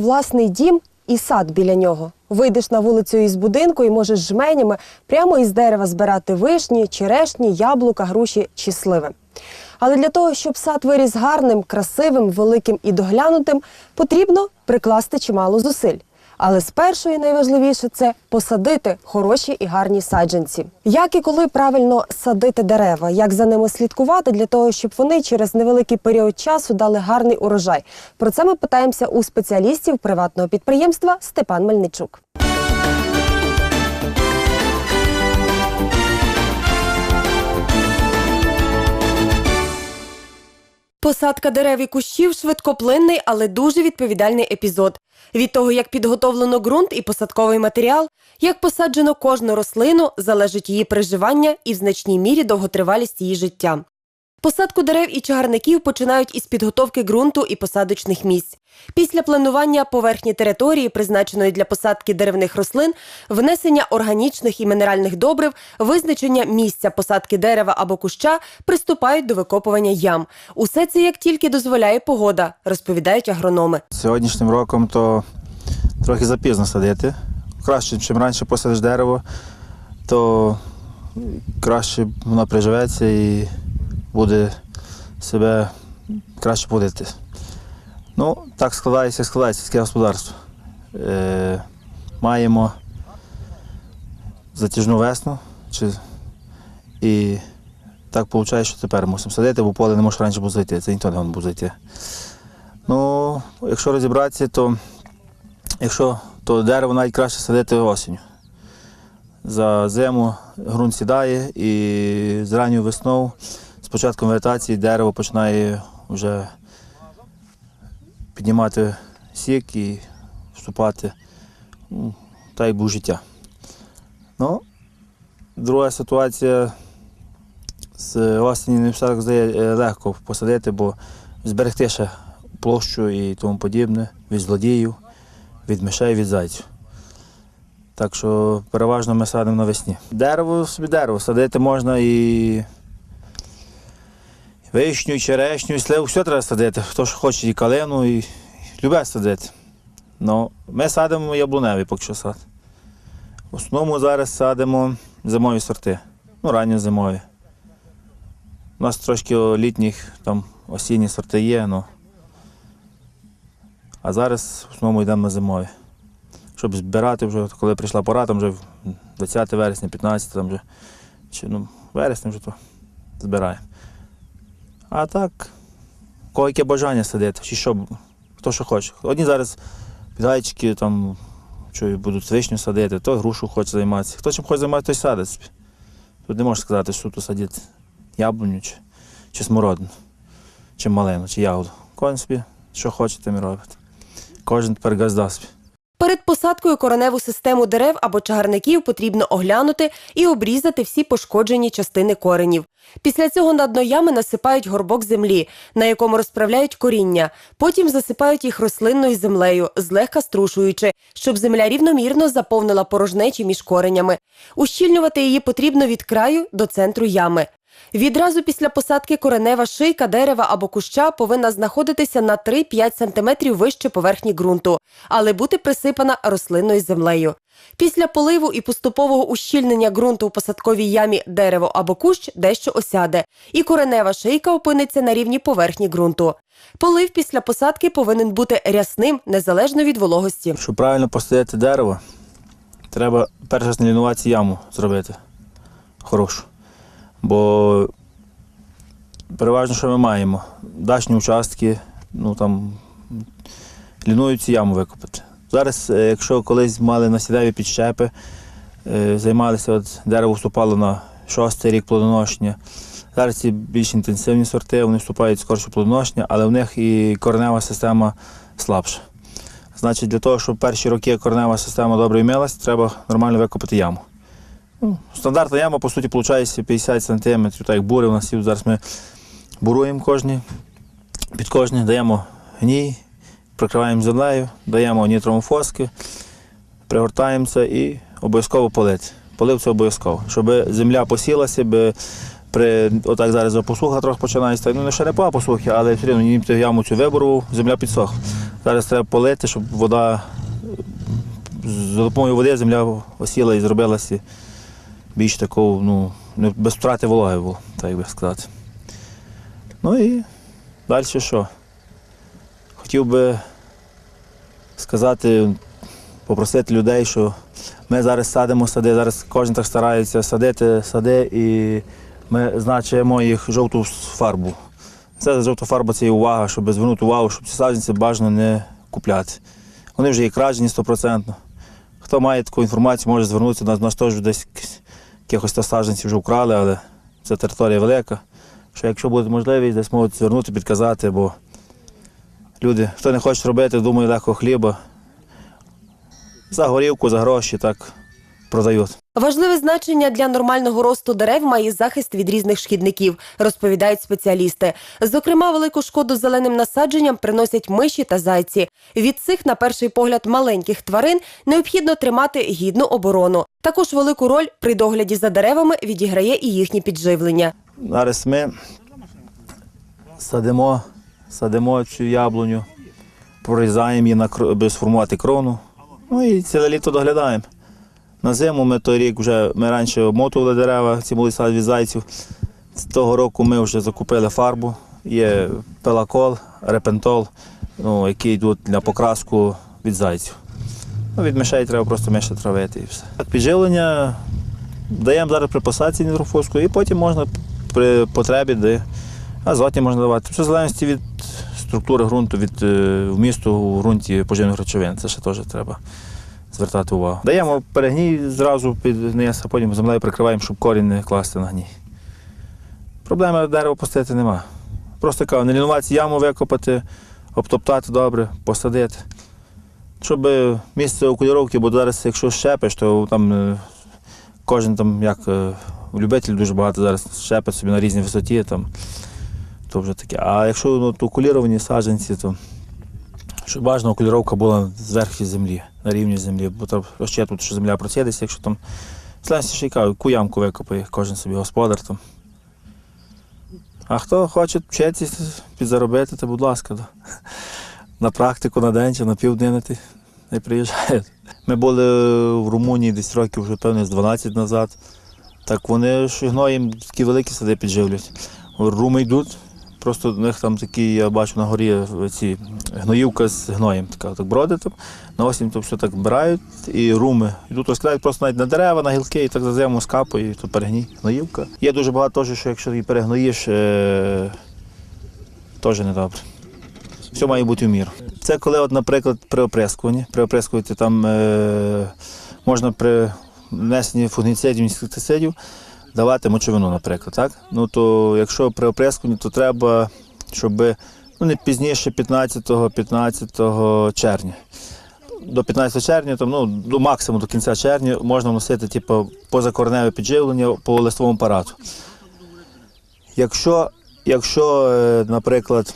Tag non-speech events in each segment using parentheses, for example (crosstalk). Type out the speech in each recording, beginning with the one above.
власний дім і сад біля нього? Вийдеш на вулицю із будинку і можеш жменями прямо із дерева збирати вишні, черешні, яблука, груші чи сливи. Але для того, щоб сад виріс гарним, красивим, великим і доглянутим, потрібно прикласти чимало зусиль. Але спершу і найважливіше це посадити хороші і гарні саджанці. Як і коли правильно садити дерева, як за ними слідкувати для того, щоб вони через невеликий період часу дали гарний урожай. Про це ми питаємося у спеціалістів приватного підприємства Степан Мельничук. Посадка дерев і кущів швидкоплинний, але дуже відповідальний епізод. Від того, як підготовлено ґрунт і посадковий матеріал, як посаджено кожну рослину, залежить її приживання і в значній мірі довготривалість її життя. Посадку дерев і чагарників починають із підготовки ґрунту і посадочних місць. Після планування поверхні території, призначеної для посадки деревних рослин, внесення органічних і мінеральних добрив, визначення місця посадки дерева або куща приступають до викопування ям. Усе це як тільки дозволяє погода, розповідають агрономи. Сьогоднішнім роком то трохи запізно садити. Краще, чим раніше посадиш дерево, то краще воно приживеться і буде себе краще поводити. Ну, так складається, складається сільське господарство. Е, маємо затяжну весну, чи, і так виходить, що тепер мусимо садити, бо поле не може раніше було зайти. Це ніхто не може зайти. Ну, якщо розібратися, то якщо то дерево навіть краще садити осінню. За зиму ґрунт сідає і з ранньою весною, початком вегетації, дерево починає вже піднімати сік і вступати ну, так як був життя. Ну, друга ситуація з осені не так здає е, легко посадити, бо зберегти ще площу і тому подібне від злодіїв, від мишей, від зайців. Так що переважно ми садимо навесні. Дерево собі дерево, садити можна і вишню, черешню, сливу, все треба садити. Хто ж хоче, і калину, і любе садити. Ну, ми садимо яблуневий поки що сад. В основному зараз садимо зимові сорти, ну ранньозимові. У нас трошки літніх, там осінні сорти є, ну. А зараз в основному йдемо на зимові. Щоб збирати вже, коли прийшла пора, там вже 20 вересня, 15, там вже, чи, ну, вересня вже то збираємо. А так, кого яке бажання садити, чи що, хто що хоче. Одні зараз підгайчики там що будуть вишню садити, то грушу хоче займатися. Хто чим хоче займатися, той садить. Тут не можеш сказати, що тут садити яблуню чи, чи смородину, чи малину, чи ягоду. Кожен собі, що хоче, тим і робить. Кожен тепер газда собі. Перед посадкою кореневу систему дерев або чагарників потрібно оглянути і обрізати всі пошкоджені частини коренів. Після цього на дно ями насипають горбок землі, на якому розправляють коріння. Потім засипають їх рослинною землею, злегка струшуючи, щоб земля рівномірно заповнила порожнечі між коренями. Ущільнювати її потрібно від краю до центру ями. Відразу після посадки коренева шийка дерева або куща повинна знаходитися на 3-5 см вище поверхні ґрунту, але бути присипана рослинною землею. Після поливу і поступового ущільнення ґрунту у посадковій ямі дерево або кущ дещо осяде, і коренева шийка опиниться на рівні поверхні ґрунту. Полив після посадки повинен бути рясним, незалежно від вологості. Щоб правильно посадити дерево, треба перше знелінувати яму зробити хорошу. Бо переважно, що ми маємо? Дачні участки, ну там лінують цю яму викопати. Зараз, е, якщо колись мали насідеві підщепи, е, займалися, от дерево вступало на шостий рік плодоношення. Зараз ці більш інтенсивні сорти, вони вступають скорше плодоношення, але в них і коренева система слабша. Значить, для того, щоб перші роки коренева система добре вмилась, треба нормально викопати яму. Ну, Стандартна яма, по суті, виходить 50 см, так як бури у нас є. Зараз ми буруємо кожні, під кожні, даємо гній, прикриваємо землею, даємо нітромофоски, пригортаємося і обов'язково полити. Полив це обов'язково, щоб земля посілася, би при отак зараз посуха трохи починається. Ну, не по посухи, але все одно німти яму цю вибору, земля підсохла. Зараз треба полити, щоб вода за допомогою води земля осіла і зробилася більш такою, ну, без втрати вологи було, так би сказати. Ну і далі що? Хотів би сказати, попросити людей, що ми зараз садимо сади, зараз кожен так старається садити сади, і ми значимо їх жовту фарбу. Це жовта фарба це є увага, щоб звернути увагу, щоб ці саджанці бажано не купляти. Вони вже є кражені 100%. Хто має таку інформацію, може звернутися. У нас, нас теж десь якихось та саджанців вже вкрали, але це територія велика. Що якщо буде можливість, десь можуть звернути, підказати, бо люди, хто не хоче робити, думає легко хліба. За горівку, за гроші так продають. Важливе значення для нормального росту дерев має захист від різних шкідників, розповідають спеціалісти. Зокрема, велику шкоду зеленим насадженням приносять миші та зайці. Від цих, на перший погляд, маленьких тварин необхідно тримати гідну оборону. Також велику роль при догляді за деревами відіграє і їхнє підживлення. Зараз ми садимо, садимо цю яблуню, прорізаємо її, на, сформувати крону. Ну і ціле літо доглядаємо. На зиму ми той рік вже ми раніше обмотували дерева, ці були сад від зайців. З того року ми вже закупили фарбу. Є пелакол, репентол, ну, які йдуть для покраску від зайців. Ну, від мишей треба просто менше травити і все. Так, підживлення даємо зараз при посадці нітрофоску і потім можна при потребі, де азотні можна давати. Все в залежності від структури ґрунту, від е, вмісту у ґрунті поживних речовин. Це ще теж треба звертати увагу. Даємо перегній зразу під низ, а потім землею прикриваємо, щоб корінь не класти на гній. Проблеми дерево пустити нема. Просто кажу, не лінуватися яму викопати, обтоптати добре, посадити. Щоб місце окуліровки, бо зараз, якщо щепиш, то там е, кожен там як е, любитель дуже багато зараз щепить собі на різній висоті, там, то вже таке. А якщо ну, то окуліровані саджанці, то щоб бажано окуліровка була зверху землі, на рівні землі, бо там розчетувати, що земля просідеться, якщо там ще й яку ямку викопає, кожен собі господар там. А хто хоче вчитися, підзаробити, то будь ласка, да. на практику на день чи на півдня ти не приїжджають. Ми були в Румунії десь років вже певно з 12 назад. Так вони ж гноєм такі великі сади підживлять. Руми йдуть, просто в них там такі, я бачу на горі ці гноївка з гноєм. Така так бродить там. На осінь то все так вбирають і руми. Йдуть розкидають просто навіть на дерева, на гілки, і так за зиму скапає, і то перегній, гноївка. Є дуже багато теж, що якщо її перегноїш, е- теж недобре. Все має бути в міру. Це коли, от, наприклад, при оприскуванні. При оприскуванні там е- можна при внесенні фунгіцидів, інсектицидів давати мочовину, наприклад. Так? Ну, то якщо при оприскуванні, то треба, щоб ну, не пізніше 15-15 червня. До 15 червня, там, ну, до максимуму до кінця червня можна вносити типу, позакореневе підживлення по листовому апарату. Якщо, якщо е, наприклад,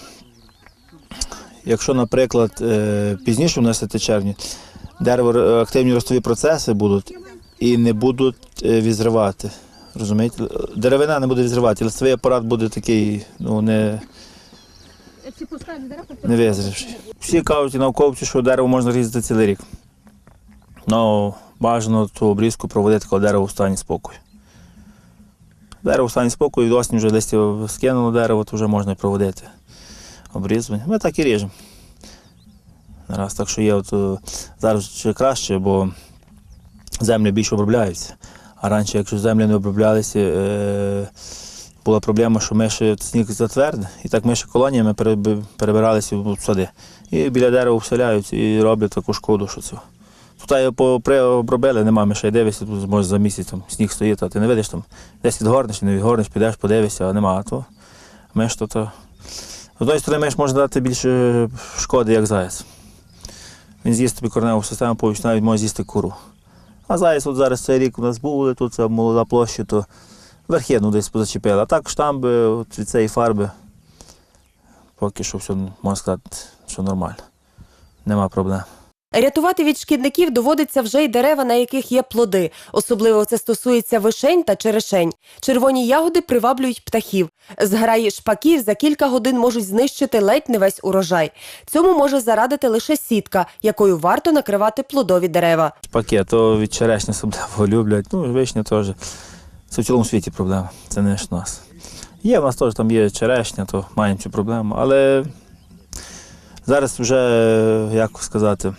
Якщо, наприклад, е, пізніше внесете червні, дерево е, активні ростові процеси будуть і не будуть відзривати. Розумієте? Деревина не буде відзривати, листовий апарат буде такий, ну, не, не визрівший. Всі кажуть і науковці, що дерево можна різати цілий рік. Ну, бажано ту обрізку проводити, коли дерево в стані спокою. Дерево в стані спокою, осені вже десь скинуло дерево, то вже можна проводити обрізування. Ми так і ріжемо. Раз, так що є от, е, зараз ще краще, бо землі більше обробляються. А раніше, якщо землі не оброблялися, е, була проблема, що миші сніг затвердив, і так миші колоніями перебиралися в сади. І біля дерева вселяються і роблять таку шкоду, що це. Тут я по- при- обробили, нема мишей, дивишся, тут може за місяць там, сніг стоїть, а ти не видиш там, десь відгорнеш, не відгорнеш, підеш, подивишся, а нема. А то миш то, то з однієї сторони, миш може дати більше шкоди, як заяць. Він з'їсть тобі кореневу систему, повністю навіть може з'їсти куру. А зараз от зараз цей рік у нас були, тут молода площа, то верхідну десь позачепили. А так штамби от від цієї фарби. Поки що все, можна сказати, що нормально. Нема проблем. Рятувати від шкідників доводиться вже й дерева, на яких є плоди. Особливо це стосується вишень та черешень. Червоні ягоди приваблюють птахів. Зграї шпаків за кілька годин можуть знищити ледь не весь урожай. Цьому може зарадити лише сітка, якою варто накривати плодові дерева. Пакет, то від черешні особливо люблять. Ну, вишня теж. Це в цілому світі проблема. Це не ж нас. Є, в нас теж там є черешня, то маємо цю проблему. Але зараз вже, як сказати,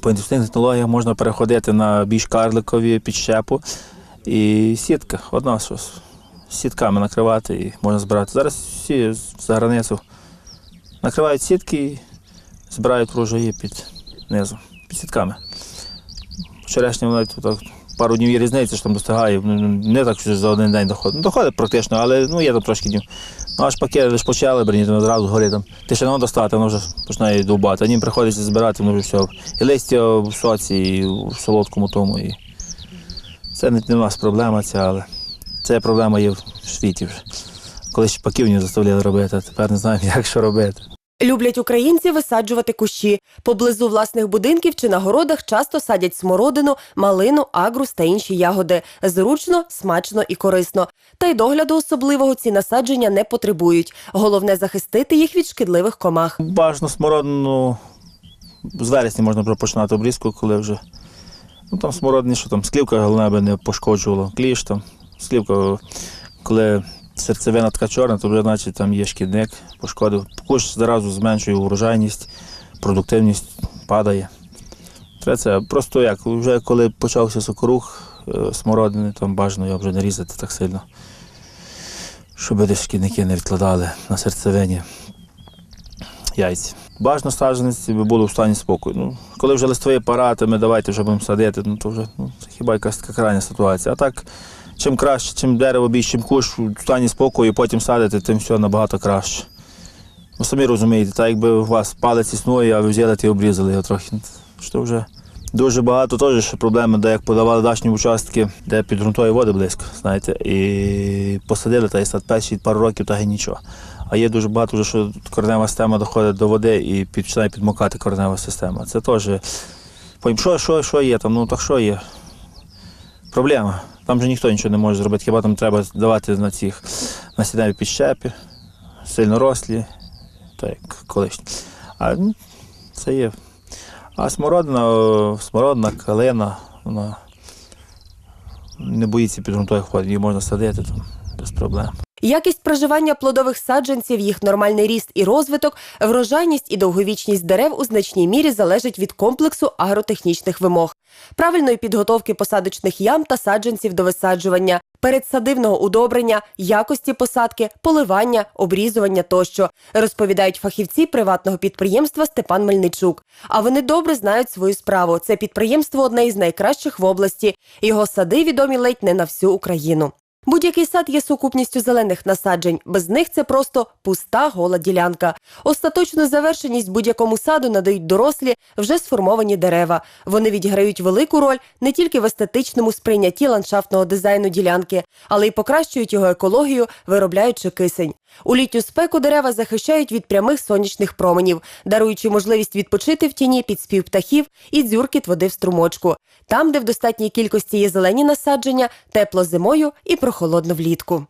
по індустрійним технологіях можна переходити на більш карликові підщепу і сітка. Одна що сітками накривати і можна збирати. Зараз всі за границю накривають сітки і збирають врожаї під низом, під сітками. Черешня вона тут пару днів є різниця, що там достигає. Ну, Не так, що за один день доходить. Ну, доходить практично, але ну, є там трошки днів. Ну, аж пакет лише почали бриніти, одразу горі там. Ти ще не достати, воно вже починає довбати. А приходиться збирати, воно вже все. І листя в соці, і в солодкому тому. І... Це не, не у нас проблема ця, але це проблема є в світі. Колись шпаків не заставляли робити, а тепер не знаємо, (laughs) як що робити. Люблять українці висаджувати кущі. Поблизу власних будинків чи на городах часто садять смородину, малину, агрус та інші ягоди. Зручно, смачно і корисно. Та й догляду особливого ці насадження не потребують. Головне захистити їх від шкідливих комах. Бажано смородину з вересня можна було починати обрізку, коли вже. Ну там смородині, що там слівка головне аби не пошкоджувало. Кліш там, слівка, коли серцевина така чорна, то вже значить там є шкідник, пошкодив. Куш зразу зменшує урожайність, продуктивність падає. Це просто як, вже коли почався сокорух е, смородини, там бажано його вже не різати так сильно, щоб десь шкідники не відкладали на серцевині яйця. Бажано саджанці би було в стані спокою. Ну, коли вже листові апарати, ми давайте вже будемо садити, ну то вже ну, це хіба якась така крайня ситуація. А так, чим краще, чим дерево більше, чим куш в стані спокою, і потім садити, тим все набагато краще. Ви самі розумієте, так якби у вас палець існує, а ви взяли та обрізали його трохи. Що вже дуже багато теж ще проблеми, де як подавали дачні участки, де під ґрунтової води близько, знаєте, і посадили та й сад перші пару років, та й нічого. А є дуже багато, вже, що коренева система доходить до води і починає підмокати коренева система. Це теж. Що, що, що є там? Ну так що є? Проблема. Там же ніхто нічого не може зробити, хіба там треба давати на цих на сідневі підщепі, сильно рослі, так як колишні. А ну, це є. А смородина, о, смородина, калина, вона не боїться підґрунтових вод, її можна садити там без проблем. Якість проживання плодових саджанців, їх нормальний ріст і розвиток, врожайність і довговічність дерев у значній мірі залежать від комплексу агротехнічних вимог, правильної підготовки посадочних ям та саджанців до висаджування, передсадивного удобрення, якості посадки, поливання, обрізування тощо, розповідають фахівці приватного підприємства Степан Мельничук. А вони добре знають свою справу. Це підприємство одне із найкращих в області. Його сади відомі ледь не на всю Україну. Будь-який сад є сукупністю зелених насаджень. Без них це просто пуста гола ділянка. Остаточну завершеність будь-якому саду надають дорослі, вже сформовані дерева. Вони відіграють велику роль не тільки в естетичному сприйнятті ландшафтного дизайну ділянки, але й покращують його екологію, виробляючи кисень. У літню спеку дерева захищають від прямих сонячних променів, даруючи можливість відпочити в тіні під спів птахів і дзюркіт води в струмочку. Там, де в достатній кількості є зелені насадження, тепло зимою і прохолодно влітку.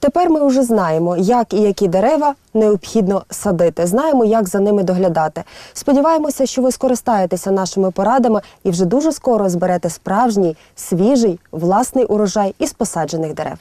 Тепер ми вже знаємо, як і які дерева необхідно садити. Знаємо, як за ними доглядати. Сподіваємося, що ви скористаєтеся нашими порадами і вже дуже скоро зберете справжній, свіжий, власний урожай із посаджених дерев.